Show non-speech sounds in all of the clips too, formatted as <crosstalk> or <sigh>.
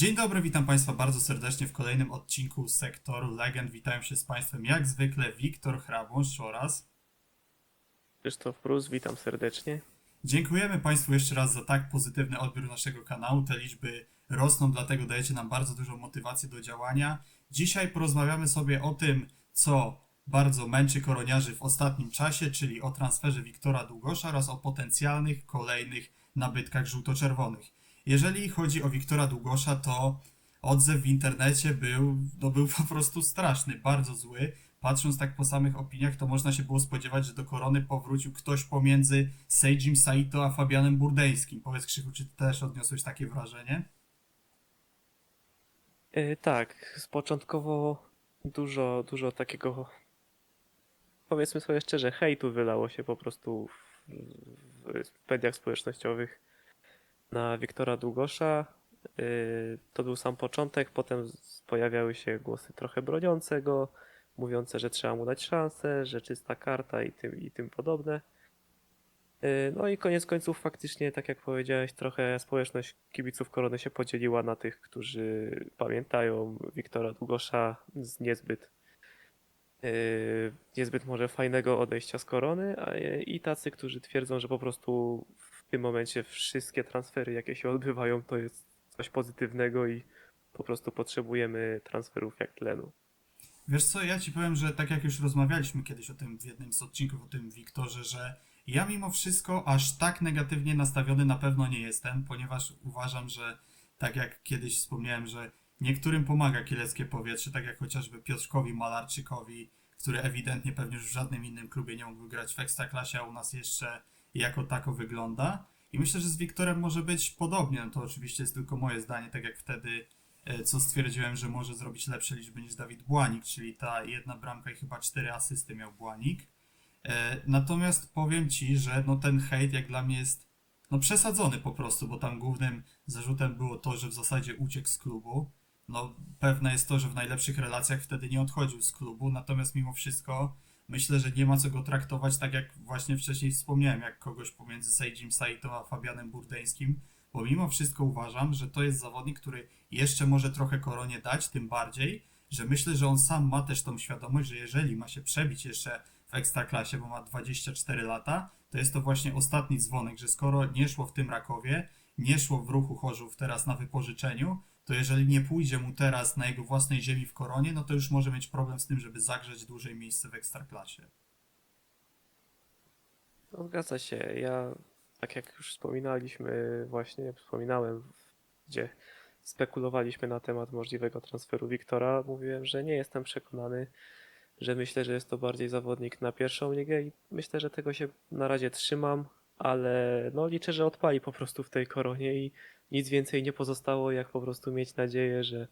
Dzień dobry, witam Państwa bardzo serdecznie w kolejnym odcinku Sektoru Legend. Witają się z Państwem jak zwykle Wiktor Hrabąszcz oraz Krzysztof Prus, witam serdecznie. dziękujemy Państwu jeszcze raz za tak pozytywny odbiór naszego kanału. Te liczby rosną, dlatego dajecie nam bardzo dużą motywację do działania. Dzisiaj porozmawiamy sobie o tym, co bardzo męczy koroniarzy w ostatnim czasie, czyli o transferze Wiktora Długosza oraz o potencjalnych kolejnych nabytkach żółto-czerwonych. Jeżeli chodzi o Wiktora Długosza, to odzew w internecie był, no był po prostu straszny, bardzo zły. Patrząc tak po samych opiniach, to można się było spodziewać, że do korony powrócił ktoś pomiędzy Seijim Saito a Fabianem Burdeńskim. Powiedz Krzychu, czy też odniosłeś takie wrażenie? E, tak, początkowo dużo, dużo takiego, powiedzmy sobie szczerze, hejtu wylało się po prostu w, w mediach społecznościowych na Wiktora Długosza. E, to był sam początek, potem pojawiały się głosy trochę broniące go, mówiące, że trzeba mu dać szansę, że czysta karta i tym, i tym podobne. Yy, No i koniec końców faktycznie, tak jak powiedziałeś, trochę społeczność kibiców Korony się podzieliła na tych, którzy pamiętają Wiktora Długosza z niezbyt yy, niezbyt może fajnego odejścia z Korony, i tacy, którzy twierdzą, że po prostu tym momencie wszystkie transfery, jakie się odbywają, to jest coś pozytywnego i po prostu potrzebujemy transferów jak tlenu. Wiesz co, ja ci powiem, że tak jak już rozmawialiśmy kiedyś o tym w jednym z odcinków, o tym Wiktorze, że ja mimo wszystko aż tak negatywnie nastawiony na pewno nie jestem, ponieważ uważam, że tak jak kiedyś wspomniałem, że niektórym pomaga kieleckie powietrze, tak jak chociażby Piotrkowi Malarczykowi, który ewidentnie pewnie już w żadnym innym klubie nie mógłby grać w Ekstraklasie, a u nas jeszcze jako tako wygląda. I myślę, że z Wiktorem może być podobnie, no to oczywiście jest tylko moje zdanie, tak jak wtedy e, co stwierdziłem, że może zrobić lepsze liczby niż Dawid Błanik, czyli ta jedna bramka i chyba cztery asysty miał Błanik. E, Natomiast powiem Ci, że no ten hejt jak dla mnie jest no przesadzony po prostu, bo tam głównym zarzutem było to, że w zasadzie uciekł z klubu. No pewne jest to, że w najlepszych relacjach wtedy nie odchodził z klubu, natomiast mimo wszystko myślę, że nie ma co go traktować tak jak właśnie wcześniej wspomniałem, jak kogoś pomiędzy Seijim Saito a Fabianem Burdeńskim, bo mimo wszystko uważam, że to jest zawodnik, który jeszcze może trochę koronie dać, tym bardziej, że myślę, że on sam ma też tą świadomość, że jeżeli ma się przebić jeszcze w ekstraklasie, bo ma 24 lata, to jest to właśnie ostatni dzwonek, że skoro nie szło w tym Rakowie, nie szło w ruchu Chorzów teraz na wypożyczeniu, to jeżeli nie pójdzie mu teraz na jego własnej ziemi w koronie, no to już może mieć problem z tym, żeby zagrzeć dłużej miejsce w ekstraklasie. No, zgadza się. Ja, tak jak już wspominaliśmy, właśnie wspominałem, gdzie spekulowaliśmy na temat możliwego transferu Wiktora, mówiłem, że nie jestem przekonany, że myślę, że jest to bardziej zawodnik na pierwszą ligę i myślę, że tego się na razie trzymam, ale no liczę, że odpali po prostu w tej koronie i nic więcej nie pozostało, jak po prostu mieć nadzieję, że,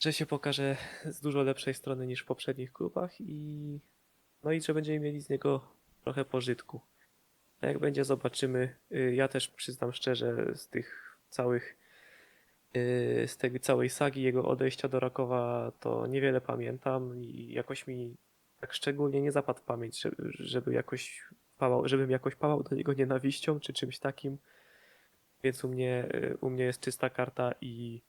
że się pokaże z dużo lepszej strony niż w poprzednich klubach i no i że będziemy mieli z niego trochę pożytku. Jak będzie, zobaczymy. Y, Ja też przyznam szczerze, z tych całych, y, z tej całej sagi jego odejścia do Rakowa, to niewiele pamiętam i jakoś mi tak szczególnie nie zapadł pamięć, żeby, żeby jakoś pałał, żebym jakoś pałał do niego nienawiścią czy czymś takim. Więc u mnie, y, u mnie jest czysta karta i,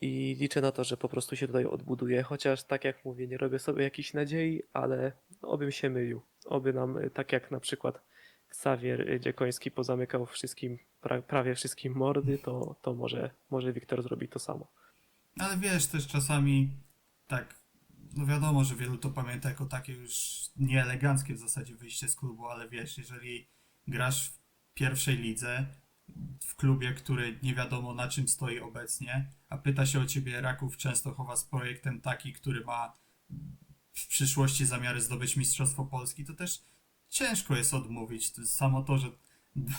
i liczę na to, że po prostu się tutaj odbuduje. Chociaż tak jak mówię, nie robię sobie jakichś nadziei, ale obym się mylił. Oby nam, y, tak jak na przykład Xavier Dziekoński pozamykał wszystkim, pra, prawie wszystkim mordy, to, to może, może Wiktor zrobi to samo. Ale wiesz, też czasami tak, no wiadomo, że wielu to pamięta jako takie już nieeleganckie w zasadzie wyjście z klubu, ale wiesz, jeżeli grasz w pierwszej lidze, w klubie, który nie wiadomo na czym stoi obecnie, a pyta się o ciebie Raków Częstochowa z projektem taki, który ma w przyszłości zamiary zdobyć Mistrzostwo Polski, to też ciężko jest odmówić. To jest samo to, że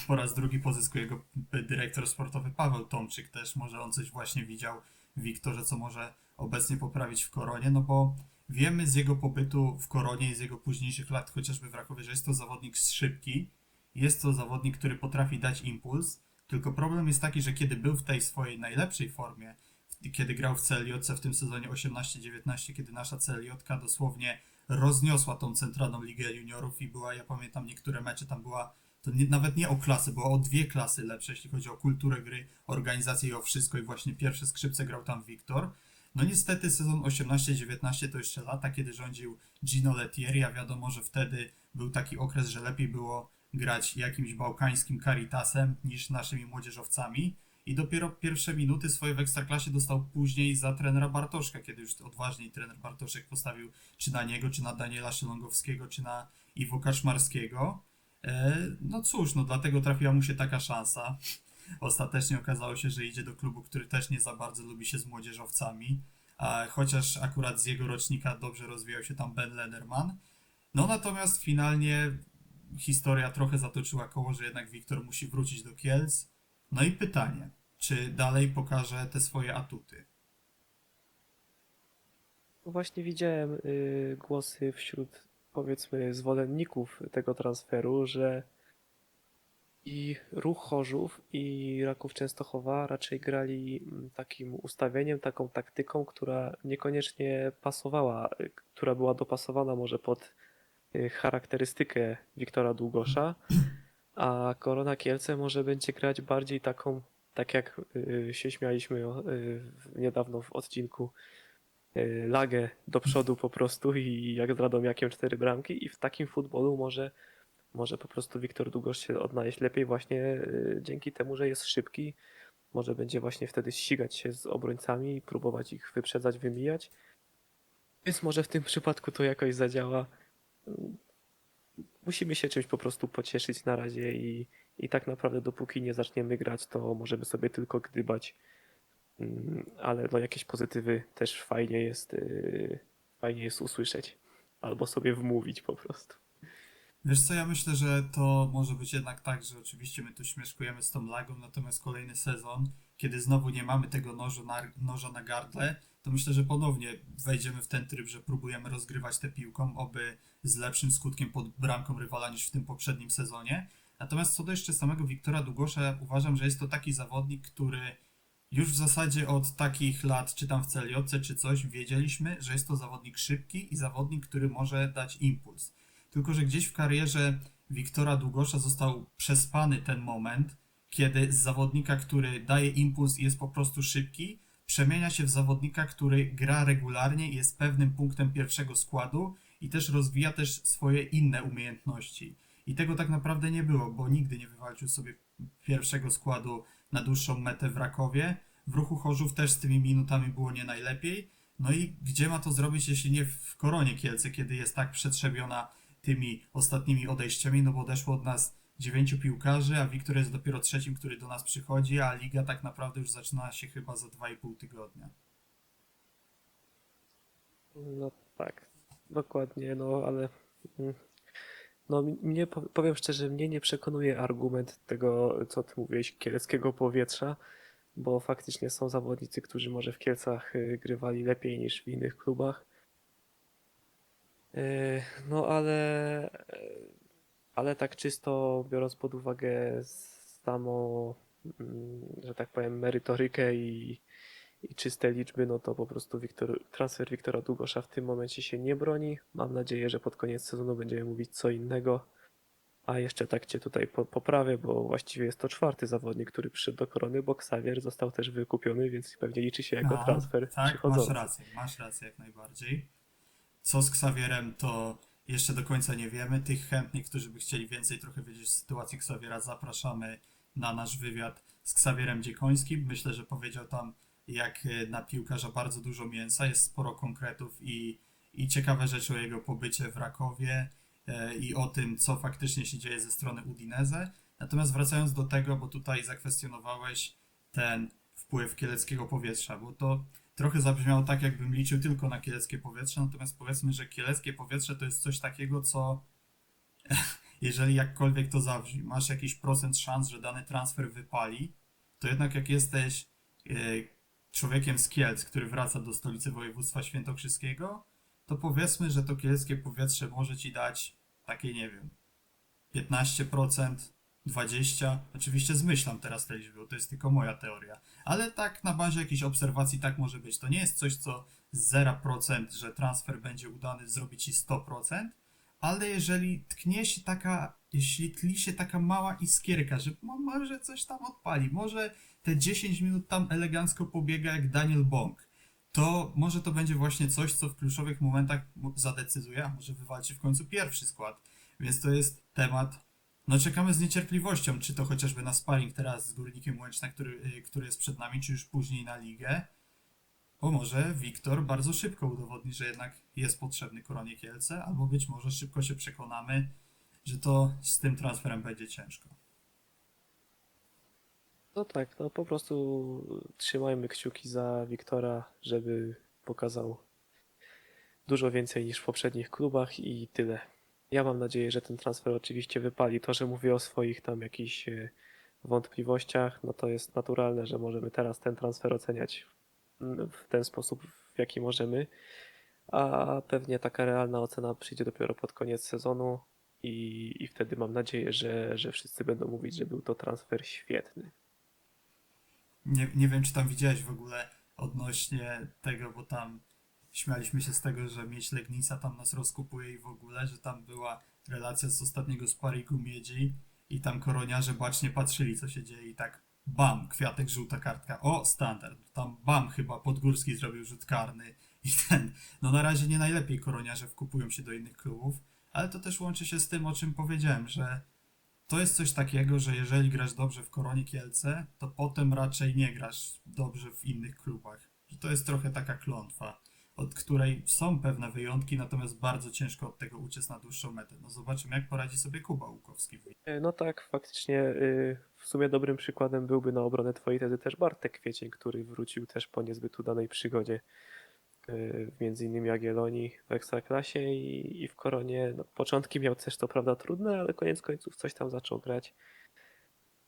po raz drugi pozyskuje go dyrektor sportowy Paweł Tomczyk też, może on coś właśnie widział w Wiktorze, co może obecnie poprawić w Koronie, no bo wiemy z jego pobytu w Koronie i z jego późniejszych lat, chociażby w Rakowie, że jest to zawodnik szybki, jest to zawodnik, który potrafi dać impuls, tylko problem jest taki, że kiedy był w tej swojej najlepszej formie, kiedy grał w CLJ w tym sezonie 18-19, kiedy nasza CLJ dosłownie rozniosła tą centralną ligę juniorów i była, ja pamiętam niektóre mecze, tam była to nie, nawet nie o klasy, bo o dwie klasy lepsze, jeśli chodzi o kulturę gry, organizację i o wszystko i właśnie pierwsze skrzypce grał tam Wiktor. No niestety sezon 18-19 to jeszcze lata, kiedy rządził Gino Lettieri, a wiadomo, że wtedy był taki okres, że lepiej było grać jakimś bałkańskim Caritasem niż naszymi młodzieżowcami. I dopiero pierwsze minuty swoje w Ekstraklasie dostał później za trenera Bartoszka, kiedy już odważniej trener Bartoszek postawił czy na niego, czy na Daniela Szylongowskiego, czy na Iwo Kaczmarskiego. E, No cóż, no dlatego trafiła mu się taka szansa. Ostatecznie okazało się, że idzie do klubu, który też nie za bardzo lubi się z młodzieżowcami, chociaż akurat z jego rocznika dobrze rozwijał się tam Ben Lederman. No natomiast finalnie historia trochę zatoczyła koło, że jednak Wiktor musi wrócić do Kielc. No i pytanie, czy dalej pokaże te swoje atuty? Właśnie widziałem y, głosy wśród powiedzmy zwolenników tego transferu, że i Ruch Chorzów i Raków Częstochowa raczej grali mm, takim ustawieniem, taką taktyką, która niekoniecznie pasowała, y, która była dopasowana może pod y, charakterystykę Wiktora Długosza, a Korona Kielce może będzie grać bardziej taką, tak jak y, się śmialiśmy niedawno w odcinku lagę do przodu po prostu i jak z Radomiakiem cztery bramki i w takim futbolu może, może po prostu Wiktor Długosz się odnaleźć lepiej właśnie y, dzięki temu, że jest szybki, może będzie właśnie wtedy ścigać się z obrońcami próbować ich wyprzedzać, wymijać. Więc może w tym przypadku to jakoś zadziała. Musimy się czymś po prostu pocieszyć na razie i, i tak naprawdę dopóki nie zaczniemy grać, to możemy sobie tylko gdybać. Mm, Ale no jakieś pozytywy też fajnie jest, yy, fajnie jest usłyszeć. Albo sobie wmówić po prostu. Wiesz co, ja myślę, że to może być jednak tak, że oczywiście my tu śmieszkujemy z tą lagą, natomiast kolejny sezon, kiedy znowu nie mamy tego na, noża na gardle, to myślę, że ponownie wejdziemy w ten tryb, że próbujemy rozgrywać tę piłką, oby z lepszym skutkiem pod bramką rywala niż w tym poprzednim sezonie. Natomiast co do jeszcze samego Wiktora Długosza, uważam, że jest to taki zawodnik, który już w zasadzie od takich lat, czy tam w Celiotce, czy coś, wiedzieliśmy, że jest to zawodnik szybki i zawodnik, który może dać impuls. Tylko, że gdzieś w karierze Wiktora Długosza został przespany ten moment, kiedy z zawodnika, który daje impuls i jest po prostu szybki, przemienia się w zawodnika, który gra regularnie i jest pewnym punktem pierwszego składu i też rozwija też swoje inne umiejętności. I tego tak naprawdę nie było, bo nigdy nie wywalczył sobie pierwszego składu na dłuższą metę w Rakowie. W ruchu Chorzów też z tymi minutami było nie najlepiej. No i gdzie ma to zrobić, jeśli nie w Koronie Kielce, kiedy jest tak przetrzebiona tymi ostatnimi odejściami, no bo odeszło od nas dziewięciu piłkarzy, a Wiktor jest dopiero trzecim, który do nas przychodzi, a liga tak naprawdę już zaczyna się chyba za 2,5 tygodnia. No tak, dokładnie, no ale mm, no mnie, po- powiem szczerze, mnie nie przekonuje argument tego, co ty mówiłeś, kieleckiego powietrza, bo faktycznie są zawodnicy, którzy może w Kielcach y, grywali lepiej niż w innych klubach. E, No ale, ale tak czysto biorąc pod uwagę samą, mm, że tak powiem, merytorykę i, i czyste liczby, no to po prostu Wiktor, transfer Wiktora Długosza w tym momencie się nie broni. Mam nadzieję, że pod koniec sezonu będziemy mówić co innego. A jeszcze tak cię tutaj po, poprawię, bo właściwie jest to czwarty zawodnik, który przyszedł do Korony, bo Xavier został też wykupiony, więc pewnie liczy się jako A, transfer tak, przychodzący. masz rację, masz rację jak najbardziej. Co z Ksawierem, to jeszcze do końca nie wiemy. Tych chętnych, którzy by chcieli więcej trochę wiedzieć o sytuacji Ksawiera, zapraszamy na nasz wywiad z Ksawierem Dziekońskim. Myślę, że powiedział tam, jak e, na piłkarza bardzo dużo mięsa, jest sporo konkretów i, i ciekawe rzeczy o jego pobycie w Rakowie e, i o tym, co faktycznie się dzieje ze strony Udinese. Natomiast wracając do tego, bo tutaj zakwestionowałeś ten wpływ kieleckiego powietrza, bo to trochę zabrzmiało tak, jakbym liczył tylko na kieleckie powietrze, natomiast powiedzmy, że kieleckie powietrze to jest coś takiego, co <laughs> jeżeli jakkolwiek to zabrzmi, masz jakiś procent szans, że dany transfer wypali, to jednak jak jesteś e, człowiekiem z Kielc, który wraca do stolicy województwa świętokrzyskiego, to powiedzmy, że to kieleckie powietrze może ci dać takie, nie wiem, 15%, 20%. Oczywiście zmyślam teraz te liczby, bo to jest tylko moja teoria. Ale tak na bazie jakichś obserwacji tak może być. To nie jest coś, co z 0%, że transfer będzie udany, zrobi ci 100%, ale jeżeli tknie się taka jeśli tli się taka mała iskierka, że mo- może coś tam odpali, może te 10 minut tam elegancko pobiega jak Daniel Bong, to może to będzie właśnie coś, co w kluczowych momentach mo- zadecyduje, a może wywalczy w końcu pierwszy skład. Więc to jest temat. No czekamy z niecierpliwością, czy to chociażby na sparring teraz z Górnikiem Łęczna, który, y, który jest przed nami, czy już później na ligę. Bo może Wiktor bardzo szybko udowodni, że jednak jest potrzebny Koronie Kielce, albo być może szybko się przekonamy, że to z tym transferem będzie ciężko. No tak, no po prostu trzymajmy kciuki za Wiktora, żeby pokazał dużo więcej niż w poprzednich klubach i tyle. Ja mam nadzieję, że ten transfer oczywiście wypali. To, że mówię o swoich tam jakichś e, wątpliwościach, no to jest naturalne, że możemy teraz ten transfer oceniać w ten sposób, w jaki możemy, a pewnie taka realna ocena przyjdzie dopiero pod koniec sezonu i, i wtedy mam nadzieję, że, że wszyscy będą mówić, że był to transfer świetny. Nie, nie wiem, czy tam widziałeś w ogóle odnośnie tego, bo tam śmialiśmy się z tego, że mieć Legnica tam nas rozkupuje i w ogóle, że tam była relacja z ostatniego sparingu Miedzi i tam koroniarze bacznie patrzyli, co się dzieje i tak bam, kwiatek, żółta kartka, o, standard, tam bam, chyba Podgórski zrobił rzut karny i ten, no na razie nie najlepiej koroniarze wkupują się do innych klubów, ale to też łączy się z tym, o czym powiedziałem, że to jest coś takiego, że jeżeli grasz dobrze w Koronie Kielce, to potem raczej nie grasz dobrze w innych klubach. Że to jest trochę taka klątwa, od której są pewne wyjątki, natomiast bardzo ciężko od tego uciec na dłuższą metę. No zobaczymy, jak poradzi sobie Kuba Łukowski. E, No tak, faktycznie y, w sumie dobrym przykładem byłby na obronę twojej tezy też Bartek Kwiecień, który wrócił też po niezbyt udanej przygodzie w między innymi Jagiellonii w Ekstraklasie i, i w Koronie. No, początki miał też to prawda trudne, ale koniec końców coś tam zaczął grać.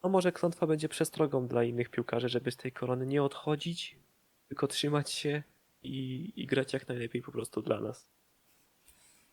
No może klątwa będzie przestrogą dla innych piłkarzy, żeby z tej korony nie odchodzić, tylko trzymać się i, i grać jak najlepiej po prostu dla nas.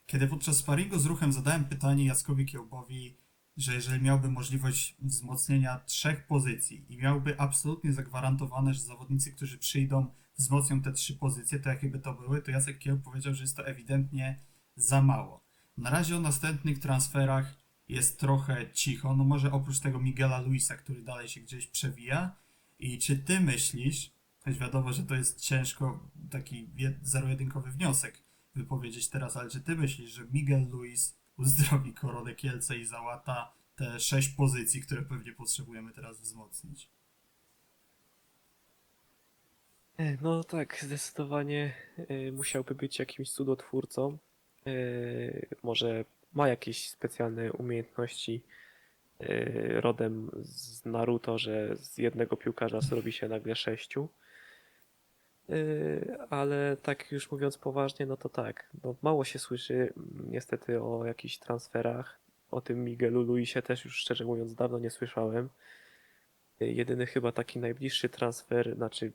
Kiedy podczas sparingu z ruchem zadałem pytanie Jackowi Kiełbowi, że jeżeli miałby możliwość wzmocnienia trzech pozycji i miałby absolutnie zagwarantowane, że zawodnicy, którzy przyjdą, wzmocnią te trzy pozycje, to jakie by to były, to Jacek Kieł powiedział, że jest to ewidentnie za mało. Na razie o następnych transferach jest trochę cicho, no może oprócz tego Miguela Luisa, który dalej się gdzieś przewija. I czy ty myślisz, choć wiadomo, że to jest ciężko taki jed- zero-jedynkowy wniosek wypowiedzieć teraz, ale czy ty myślisz, że Miguel Luis uzdrowi Koronę Kielce i załata te sześć pozycji, które pewnie potrzebujemy teraz wzmocnić? E, No tak, zdecydowanie e, musiałby być jakimś cudotwórcą. E, Może ma jakieś specjalne umiejętności rodem z Naruto, że z jednego piłkarza zrobi się nagle sześciu. E, Ale tak już mówiąc poważnie, no to tak. No mało się słyszy mm, niestety o jakichś transferach. O tym Miguelu Luisie też już szczerze mówiąc dawno nie słyszałem. E, Jedyny chyba taki najbliższy transfer, znaczy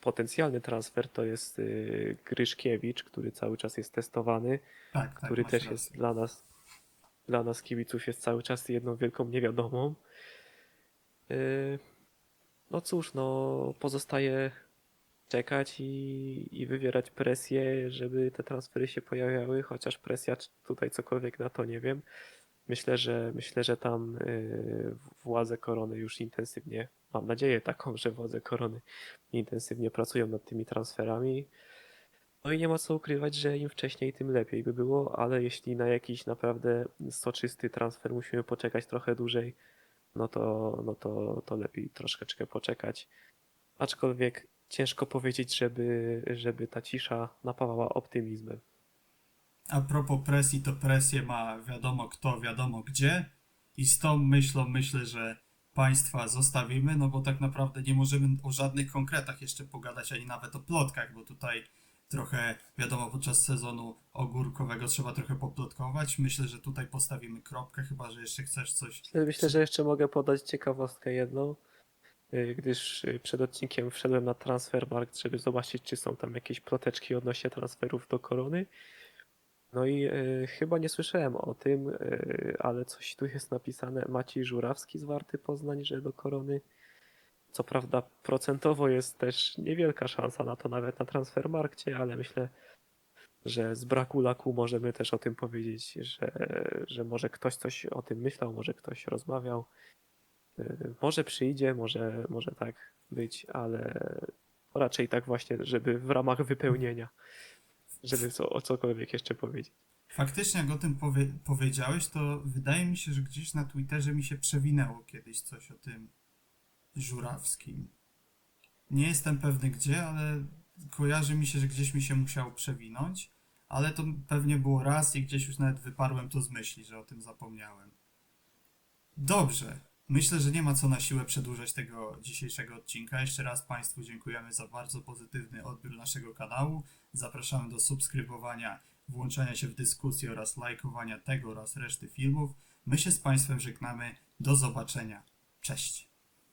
potencjalny transfer to jest y, Gryszkiewicz, który cały czas jest testowany, Tak, tak, który masz też rację. jest dla nas, dla nas kibiców jest cały czas jedną wielką niewiadomą. Y, No cóż, no pozostaje czekać i, i wywierać presję, żeby te transfery się pojawiały, chociaż presja tutaj cokolwiek na to nie wiem. Myślę, że myślę, że tam y, władze korony już intensywnie, mam nadzieję taką, że władze korony intensywnie pracują nad tymi transferami. No i nie ma co ukrywać, że im wcześniej, tym lepiej by było, ale jeśli na jakiś naprawdę soczysty transfer musimy poczekać trochę dłużej, no to, no to, to lepiej troszeczkę poczekać. Aczkolwiek ciężko powiedzieć, żeby, żeby ta cisza napawała optymizmem. A propos presji, to presję ma wiadomo kto, wiadomo gdzie. I z tą myślą myślę, że państwa zostawimy, no bo tak naprawdę nie możemy o żadnych konkretach jeszcze pogadać, ani nawet o plotkach, bo tutaj trochę, wiadomo, podczas sezonu ogórkowego trzeba trochę poplotkować. Myślę, że tutaj postawimy kropkę, chyba że jeszcze chcesz coś. Myślę, że jeszcze mogę podać ciekawostkę jedną, gdyż y, przed odcinkiem wszedłem na Transfermarkt, żeby zobaczyć, czy są tam jakieś ploteczki odnośnie transferów do Korony. No i y, chyba nie słyszałem o tym, y, ale coś tu jest napisane. Maciej Żurawski z Warty Poznań, że do Korony. Co prawda procentowo jest też niewielka szansa na to nawet na Transfermarkcie, ale myślę, że z braku laku możemy też o tym powiedzieć, że, że może ktoś coś o tym myślał, może ktoś rozmawiał. Może przyjdzie, może, może tak być, ale raczej tak właśnie, żeby w ramach wypełnienia, żeby co, o cokolwiek jeszcze powiedzieć. Faktycznie, jak o tym powie powiedziałeś, to wydaje mi się, że gdzieś na Twitterze mi się przewinęło kiedyś coś o tym Żurawskim. Nie jestem pewny gdzie, ale kojarzy mi się, że gdzieś mi się musiało przewinąć, ale to pewnie było raz i gdzieś już nawet wyparłem to z myśli, że o tym zapomniałem. Dobrze. Myślę, że nie ma co na siłę przedłużać tego dzisiejszego odcinka. Jeszcze raz Państwu dziękujemy za bardzo pozytywny odbiór naszego kanału. Zapraszamy do subskrybowania, włączania się w dyskusję oraz lajkowania tego oraz reszty filmów. My się z Państwem żegnamy. Do zobaczenia. Cześć.